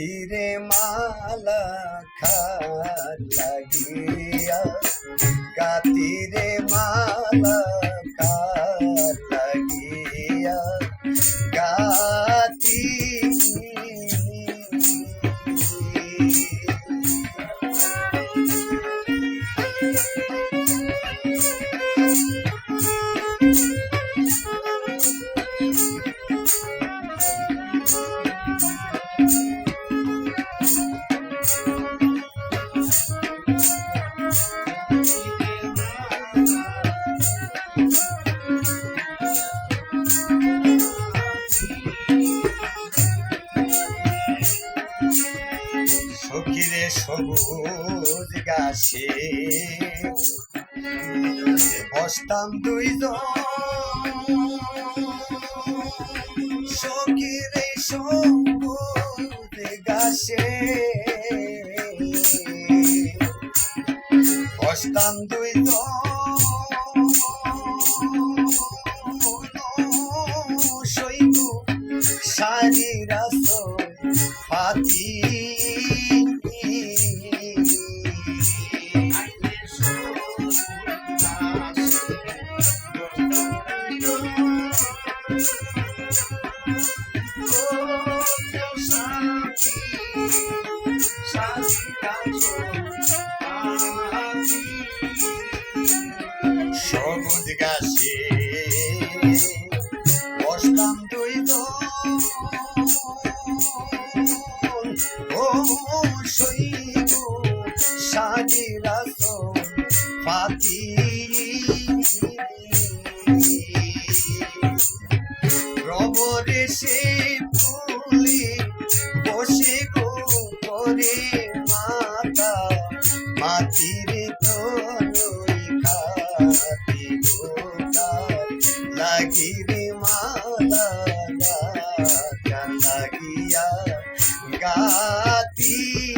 তীরে মালা খার লাগিয়া গাতিরে মালা গাছে বসতাম দুইজন। সখিরে সবুজ গাছে। বসতাম দুইজন। ও সাজি রাস পাতি গাতি শৈরে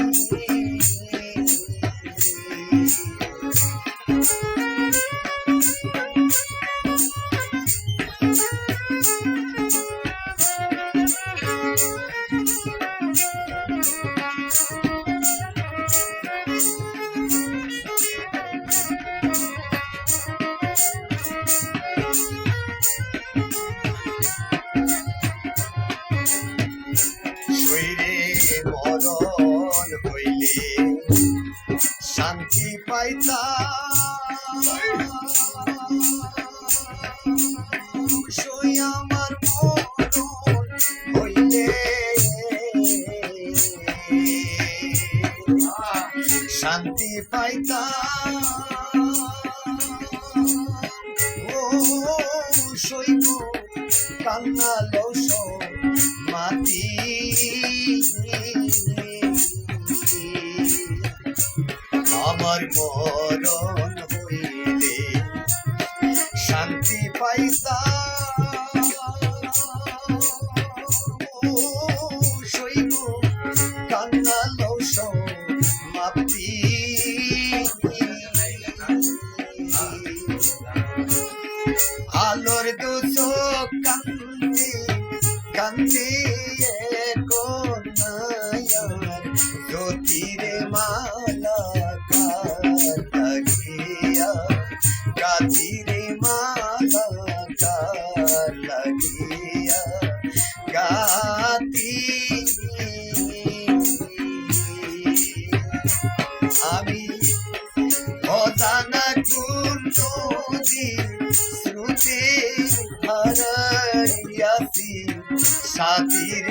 পাইতা সই আমার মরণ হইলে। শান্তি পাইতা কান্না লৌস মাটি। আমার মরণ হইলে শান্তি পাইতা। শৈব, কান্না লৌস মাটি আলোর দুচো কান্দি কান্দি কোনায়ার জ্যোতিরে মালা লাগিয়া গাতি আমি অজানা কোন নদী শ্রুতি হারাইয়াছি সাথীর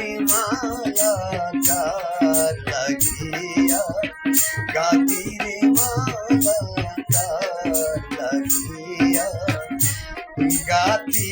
লাগিয়া গাতির মালা লাগিয়া গাতি